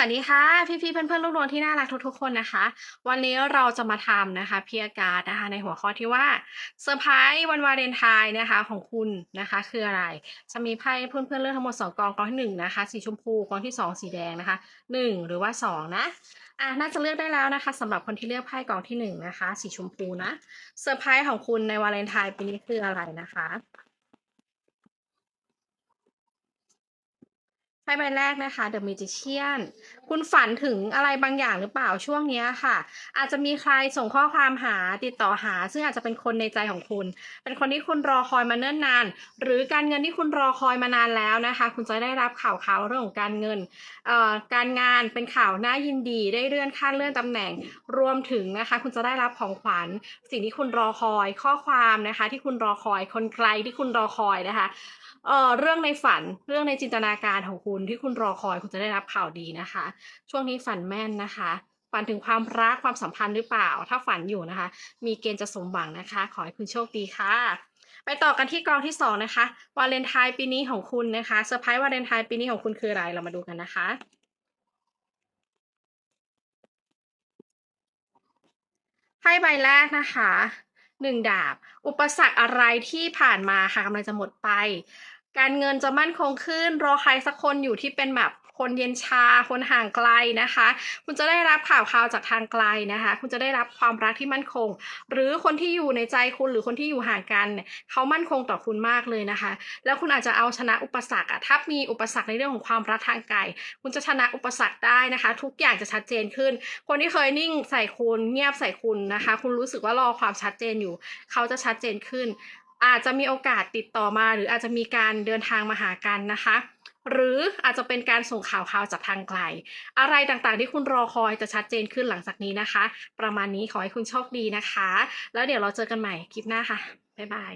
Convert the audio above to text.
วัสดีค่ะ พี่ๆเพื่อนๆลูกน้องที่น่ารักทุกๆคนนะคะ วันนี้เราจะมาทำนะคะพีอากาศนะคะ ในหัวข้อที่ว่าเซอร์ไพรส์วันวาเลนไทน์นะคะของคุณนะคะ คืออะไร จะมีไพ่เพื่อนๆเลือกทั้งหมด2กองกองที่หนึ่งนะคะ สีชมพูกองที่สองสีแดงนะคะหนึ่งหรือว่าสองนะอะน่าจะเลือกได้แล้วนะคะสำหรับคนที่เลือกไพ่กองที่หนึ่งนะคะ สีชมพูนะเซอร์ไพรส์ของคุณในวาเลนไทน์ปีนี้คืออะไรนะคะ ไพ่ใบแรกนะคะ The Magician คุณฝันถึงอะไรบางอย่างหรือเปล่าช่วงนี้ค่ะ อาจจะมีใครส่งข้อความหาติดต่อหา ซึ่งอาจจะเป็นคนในใจของคุณ เป็นคนที่คุณรอคอยมาเนิ่นนาน หรือการเงินที่คุณรอคอยมานานแล้วนะคะ คุณจะได้รับข่าวข่าวเรื่องของการเงินเอ่อการงานเป็นข่าวน่ายินดี ได้เลื่อนขั้นเลื่อนตำแหน่งรวมถึงนะคะ คุณจะได้รับของขวัญ สิ่งที่คุณรอคอยข้อความนะคะ ที่คุณรอคอยคนไกลที่คุณรอคอยนะคะ เอ่อเรื่องในฝันเรื่องในจินตนาการของคุณที่คุณรอคอยคุณจะได้รับข่าวดีนะคะ ช่วงนี้ฝันแม่นนะคะ ฝันถึงความรักความสัมพันธ์หรือเปล่า ถ้าฝันอยู่นะคะ มีเกณฑ์จะสมหวังนะคะ ขอให้คุณโชคดีค่ะ ไปต่อกันที่กองที่สองนะคะวาเลนไทน์ปีนี้ของคุณนะคะเซอร์ไพรส์วาเลนไทน์ปีนี้ของคุณคืออะไรเรามาดูกันนะคะไพ่ใบแรกนะคะ หนึ่งดาบ อุปสรรคอะไรที่ผ่านมาค่ะกำลังจะหมดไป การเงินจะมั่นคงขึ้น รอใครสักคนอยู่ที่เป็นแบบ คนเย็นชา คนห่างไกลนะคะ คุณจะได้รับข่าวข่าวจากทางไกลนะคะ คุณจะได้รับความรักที่มั่นคง หรือคนที่อยู่ในใจคุณหรือคนที่อยู่ห่างกันเนี่ยเขามั่นคงต่อคุณมากเลยนะคะ แล้วคุณอาจจะเอาชนะอุปสรรคอะถ้ามีอุปสรรคในเรื่องของความรักทางไกล คุณจะชนะอุปสรรคได้นะคะ ทุกอย่างจะชัดเจนขึ้น คนที่เคยนิ่งใส่คุณเงียบใส่คุณนะคะ คุณรู้สึกว่ารอความชัดเจนอยู่ เขาจะชัดเจนขึ้น อาจจะมีโอกาสติดต่อมา หรืออาจจะมีการเดินทางมาหากันนะคะ หรืออาจจะเป็นการส่งข่าวข่าวจากทางไกล อะไรต่างๆ ที่คุณรอคอยจะชัดเจนขึ้นหลังจากนี้นะคะ ประมาณนี้ขอให้คุณโชคดีนะคะ แล้วเดี๋ยวเราเจอกันใหม่คลิปหน้าค่ะ บ๊ายบาย